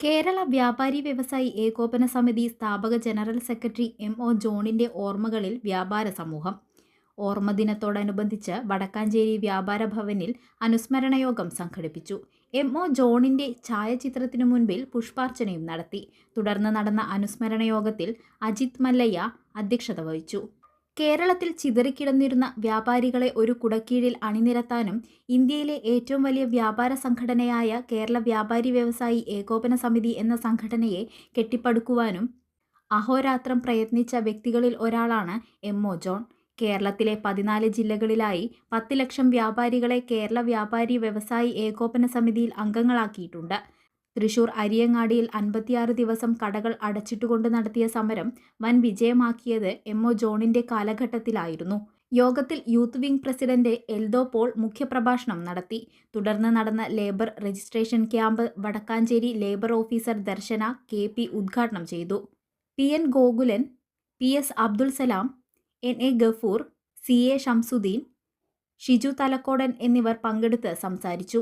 കേരള വ്യാപാരി വ്യവസായി ഏകോപന സമിതി സ്ഥാപക ജനറൽ സെക്രട്ടറി എം ഒ ജോണിന്റെ ഓർമ്മകളിൽ വ്യാപാര സമൂഹം. ഓർമ്മദിനത്തോടനുബന്ധിച്ച് വടക്കാഞ്ചേരി വ്യാപാര ഭവനിൽ അനുസ്മരണ യോഗം സംഘടിപ്പിച്ചു. എം ഒ ജോണിന്റെ ഛായാചിത്രത്തിനു മുൻപിൽ പുഷ്പാർച്ചനയും നടത്തി. തുടർന്ന് നടന്ന അനുസ്മരണ യോഗത്തിൽ അജിത് മല്ലയ്യ അധ്യക്ഷത വഹിച്ചു. കേരളത്തിൽ ചിതറിക്കിടന്നിരുന്ന വ്യാപാരികളെ ഒരു കുടക്കീഴിൽ അണിനിരത്താനും ഇന്ത്യയിലെ ഏറ്റവും വലിയ വ്യാപാര സംഘടനയായ കേരള വ്യാപാരി വ്യവസായി ഏകോപന സമിതി എന്ന സംഘടനയെ കെട്ടിപ്പടുക്കുവാനും അഹോരാത്രം പ്രയത്നിച്ച വ്യക്തികളിൽ ഒരാളാണ് എം ഒ ജോൺ. കേരളത്തിലെ പതിനാല് ജില്ലകളിലായി പത്ത് ലക്ഷം വ്യാപാരികളെ കേരള വ്യാപാരി വ്യവസായി ഏകോപന സമിതിയിൽ അംഗങ്ങളാക്കിയിട്ടുണ്ട്. തൃശൂർ അരിയങ്ങാടിയിൽ അൻപത്തിയാറ് ദിവസം കടകൾ അടച്ചിട്ടുകൊണ്ട് നടത്തിയ സമരം വൻ വിജയമാക്കിയത് എം ഒ ജോണിന്റെ കാലഘട്ടത്തിലായിരുന്നു. യോഗത്തിൽ youth wing president Eldo Paul മുഖ്യപ്രഭാഷണം നടത്തി. തുടർന്ന് നടന്ന labour registration camp Vadakkanchery labour officer Darshana K P ഉദ്ഘാടനം ചെയ്തു. P N Gokulan P S Abdul Salam N A Gafoor C A Shamsuddin Shiju Thalakodan എന്നിവർ പങ്കെടുത്ത് സംസാരിച്ചു.